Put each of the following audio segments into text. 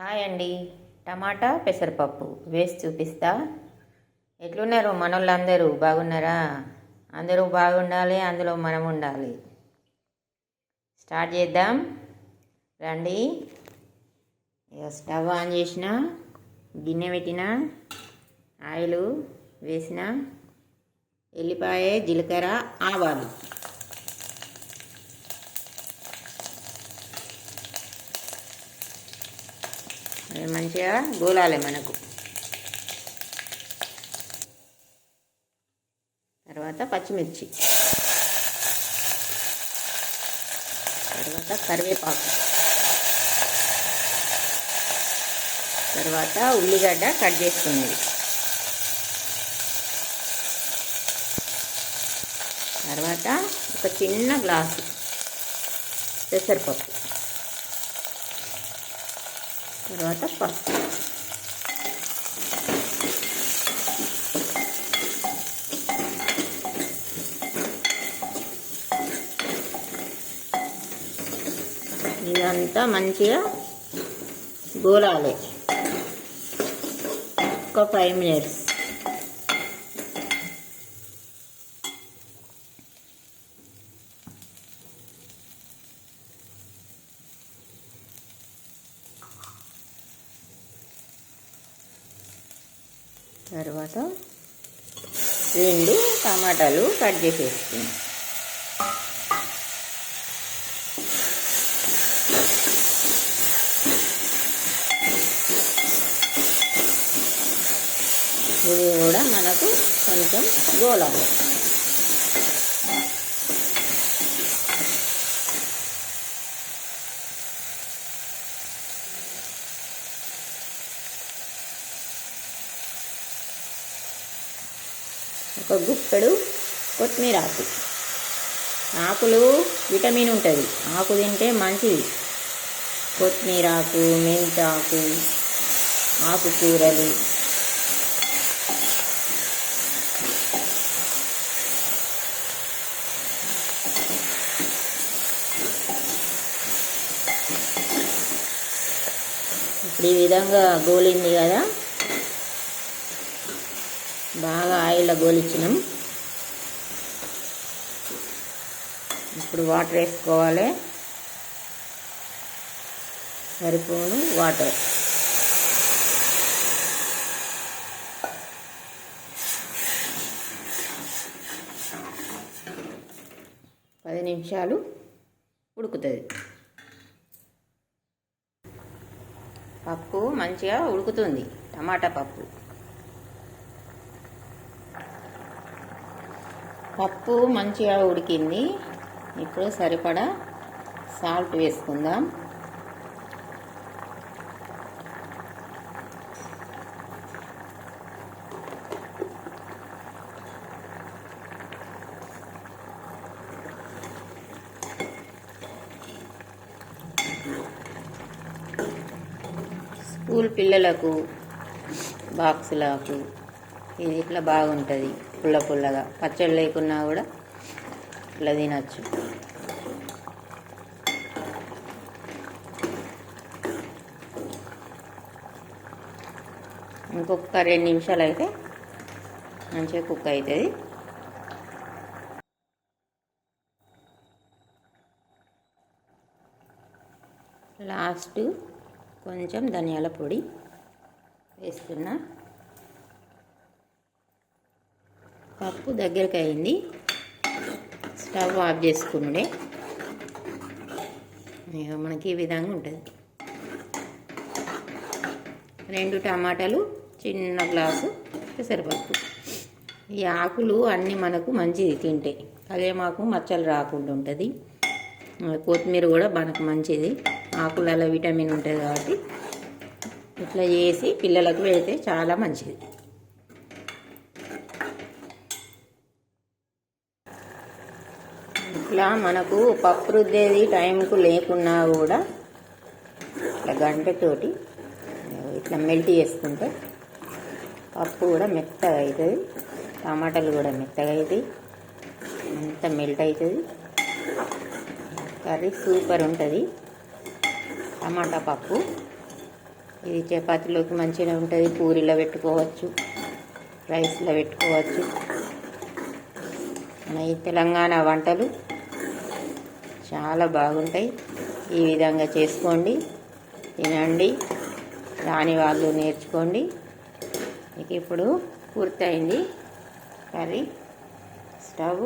Hi అండి. టమాటా పెసరపప్పు. వేసి చూపిస్తా. ఎట్లున్నారు మనోళ్ళందరూ? బాగున్నారా? అందరూ బాగుండాలి అందులో మనం ఉండాలి. స్టార్ట్ చేద్దాం. రండి. స్టవ్ ఆన్ చేసిన గిన్నె పెట్టిన ఆయిల్ వేసిన ఎల్లిపాయ జీలకర్ర ఆవాలు. మంచిగా గోలాలి మనకు. తర్వాత పచ్చిమిర్చి. తర్వాత కరివేపాకు. తర్వాత ఉల్లిగడ్డ కట్ చేసుకునేది. తర్వాత ఒక చిన్న గ్లాసు పెసరపప్పు. తర్వాత పసుపు. ఇదంతా మంచిగా గోలాలి. ఒక ఫైవ్ మినిట్స్ తర్వాత రెండు టమాటాలు కట్ చేసేసుకున్నాం. ఇవి కూడా మనకు కొంచెం గోలాలి ఒక గుప్పెడు కొత్తిమీర ఆకు. ఆకులు విటమిన్ ఉంటుంది. ఆకు తింటే మంచిది. కొత్తిమీర ఆకు మెంతాకు ఆకుకూరలు ఇప్పుడు ఈ విధంగా గోలింది కదా. బాగా ఆయిల్లో గోలిచ్చినాం. ఇప్పుడు వాటర్ వేసుకోవాలి. సరిపోను వాటర్. పది నిమిషాలు ఉడుకుతుంది. పప్పు మంచిగా ఉడుకుతుంది. టమాటా పప్పు. పప్పు మంచిగా ఉడికింది. ఇప్పుడు సరిపడా సాల్ట్ వేసుకుందాం. స్కూల్ పిల్లలకు బాక్సులకు ఇది ఇట్లా బాగుంటుంది. పుల్ల పుల్లగా. పచ్చడి లేకున్నా కూడా ఇట్లా తినచ్చు. ఇంకొక రెండు నిమిషాలు అయితే మంచిగా కుక్ అవుతుంది లాస్ట్ కొంచెం ధనియాల పొడి వేస్తున్నా. పప్పు దగ్గరకు అయింది స్టవ్ ఆఫ్ చేసుకున్నాడే. మనకి ఈ విధంగా ఉంటుంది. రెండు టమాటాలు చిన్న గ్లాసు పెసరపప్పు. ఈ ఆకులు అన్నీ మనకు మంచిది తింటే. కలేమాకు మచ్చలు రాకుండా ఉంటుంది. కొత్తిమీర కూడా మనకు మంచిది. ఆకులలో విటమిన్ ఉంటుంది కాబట్టి ఇట్లా చేసి పిల్లలకు పెడితే చాలా మంచిది. ఇట్లా మనకు పప్పు రుద్దేది టైంకు లేకున్నా కూడా ఇట్లా గంటతోటి ఇట్లా మెల్ట్ చేసుకుంటే పప్పు కూడా మెత్తగా అవుతుంది. టమాటాలు కూడా మెత్తగా అవుతాయి. అంత మెల్ట్ అవుతుంది. కర్రీ సూపర్ ఉంటుంది. టమాటా పప్పు. ఇది చపాతీలోకి మంచిగా ఉంటుంది. పూరీలో పెట్టుకోవచ్చు. రైస్లో పెట్టుకోవచ్చు. మన ఈ తెలంగాణ వంటలు చాలా బాగుంటాయి. ఈ విధంగా చేసుకోండి తినండి రాని వాళ్ళు నేర్చుకోండి. మీకు ఇప్పుడు పూర్తయింది కర్రీ. స్టవ్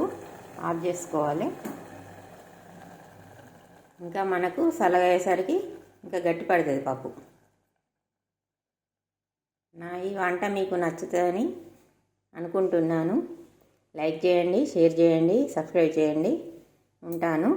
ఆఫ్ చేసుకోవాలి. ఇంకా మనకు సలగయ్యేసరికి ఇంకా గట్టి పడుతుంది పప్పు. నా ఈ వంట మీకు నచ్చుతుందని అనుకుంటున్నాను. లైక్ చేయండి షేర్ చేయండి సబ్స్క్రైబ్ చేయండి. ఉంటాను.